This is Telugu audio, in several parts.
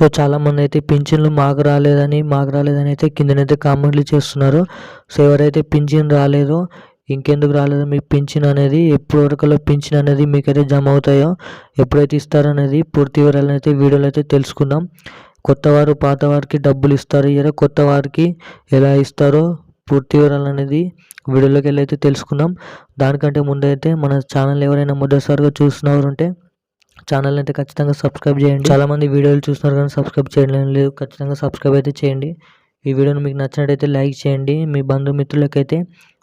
సో చాలామంది అయితే పింఛన్లు మాకు రాలేదని మాకు రాలేదని అయితే కిందనైతే కామెంట్లు చేస్తున్నారు. సో ఎవరైతే పింఛన్ రాలేదో ఇంకెందుకు రాలేదు మీ పింఛన్ అనేది ఎప్పుడు వరకులో పింఛన్ అనేది మీకైతే జమ అవుతాయో ఎప్పుడైతే ఇస్తారనేది పూర్తి వివరాలను అయితే వీడియోలో అయితే తెలుసుకుందాం. కొత్తవారు పాతవారికి పాత వారికి డబ్బులు ఇస్తారు. ఇలా కొత్త వారికి ఎలా ఇస్తారో పూర్తి వివరాలు అనేది వీడియోలోకి వెళ్ళి అయితే తెలుసుకుందాం. దానికంటే ముందైతే మన ఛానల్ ఎవరైనా మొదటిసారిగా చూస్తున్నవారు ఉంటే ఛానల్ అయితే ఖచ్చితంగా సబ్స్క్రైబ్ చేయండి. చాలామంది వీడియోలు చూస్తున్నారు కానీ సబ్స్క్రైబ్ చేయడం లేదు ఖచ్చితంగా సబ్స్క్రైబ్ అయితే చేయండి. ఈ వీడియోని మీకు నచ్చినట్టయితే లైక్ చేయండి. మీ బంధుమిత్రులకైతే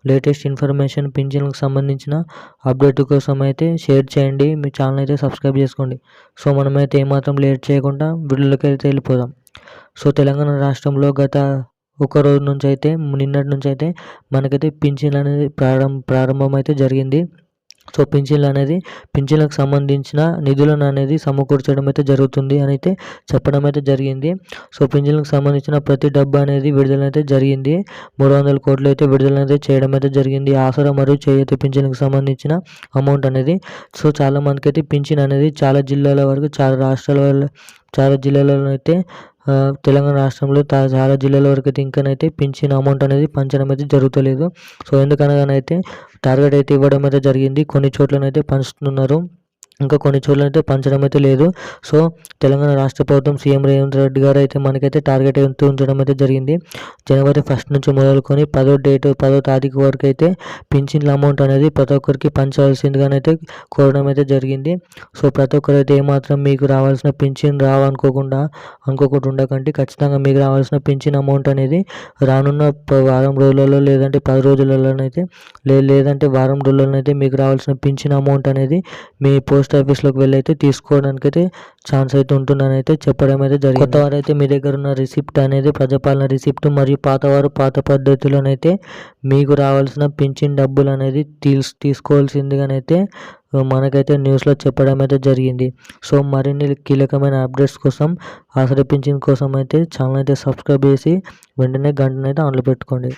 లేటెస్ట్ ఇన్ఫర్మేషన్ పింఛన్లకు సంబంధించిన అప్డేట్ కోసం అయితే షేర్ చేయండి. మీ ఛానల్ అయితే సబ్స్క్రైబ్ చేసుకోండి. సో మనమైతే ఏమాత్రం లేట్ చేయకుండా వీడియోలోకి అయితే వెళ్ళిపోదాం. సో తెలంగాణ రాష్ట్రంలో గత ఒక రోజు నుంచి అయితే నిన్నటి నుంచి అయితే మనకైతే పింఛన్ అనేది ప్రారంభ ప్రారంభం అయితే జరిగింది. సో పింఛన్లు అనేది పింఛన్లకు సంబంధించిన నిధులను అనేది సమకూర్చడం అయితే జరుగుతుంది అని అయితే చెప్పడం అయితే జరిగింది. సో పింఛన్లకు సంబంధించిన ప్రతి డబ్బు అనేది విడుదల అయితే జరిగింది. మూడు వందల కోట్లు అయితే విడుదల అయితే చేయడం అయితే జరిగింది. ఆసరా మరియు చేయూత పింఛన్లకు సంబంధించిన అమౌంట్ అనేది. సో చాలా మందికి అయితే పింఛన్ అనేది చాలా జిల్లాల వరకు చాలా రాష్ట్రాల వల్ల చాలా జిల్లాలలో అయితే తెలంగాణ రాష్ట్రంలో చాలా జిల్లాల వరకు అయితే ఇంకానైతే పెంచిన అమౌంట్ అనేది పంచడం అయితే జరుగుతలేదు. సో ఎందుకనగానైతే టార్గెట్ అయితే ఇవ్వడం అయితే జరిగింది. కొన్ని చోట్లనైతే పంచుతున్నారు. ఇంకా కొన్ని చోట్ల అయితే పంచడం అయితే లేదు. సో తెలంగాణ రాష్ట్ర ప్రభుత్వం సీఎం రేవంత్ రెడ్డి గారు అయితే మనకైతే టార్గెట్ అయితే ఉంచడం అయితే జరిగింది. జనవరి ఫస్ట్ నుంచి మొదలుకొని పదో డేట్ పదో తారీఖు వరకు అయితే పింఛన్ల అమౌంట్ అనేది ప్రతి ఒక్కరికి పంచవలసిందిగానైతే కోరడం అయితే జరిగింది. సో ప్రతి ఒక్కరు అయితే ఏమాత్రం మీకు రావాల్సిన పింఛన్ రావనుకోకుండా అనుకోకుండా ఉండకండి. ఖచ్చితంగా మీకు రావాల్సిన పింఛన్ అమౌంట్ అనేది రానున్న వారం రోజులలో లేదంటే పది రోజులలోనైతే లేదంటే వారం రోజులలోనైతే మీకు రావాల్సిన పింఛన్ అమౌంట్ అనేది మీ పోస్ట్ పోస్ట్ ఆఫీస్లోకి వెళ్ళి అయితే తీసుకోవడానికి అయితే ఛాన్స్ అయితే ఉంటుందని అయితే చెప్పడం అయితే జరిగింది. కొత్త వారు అయితే మీ దగ్గర ఉన్న రిసిప్ట్ అనేది ప్రజాపాలన రిసిప్ట్ మరియు పాతవారు పాత పద్ధతిలోనైతే మీకు రావాల్సిన పింఛన్ డబ్బులు అనేది తీసు తీసుకోవాల్సిందిగానైతే మనకైతే న్యూస్లో చెప్పడం అయితే జరిగింది. సో మరిన్ని కీలకమైన అప్డేట్స్ కోసం ఆసరి కోసం అయితే ఛానల్ అయితే సబ్స్క్రైబ్ చేసి వెంటనే గంటనైతే ఆన్లో పెట్టుకోండి.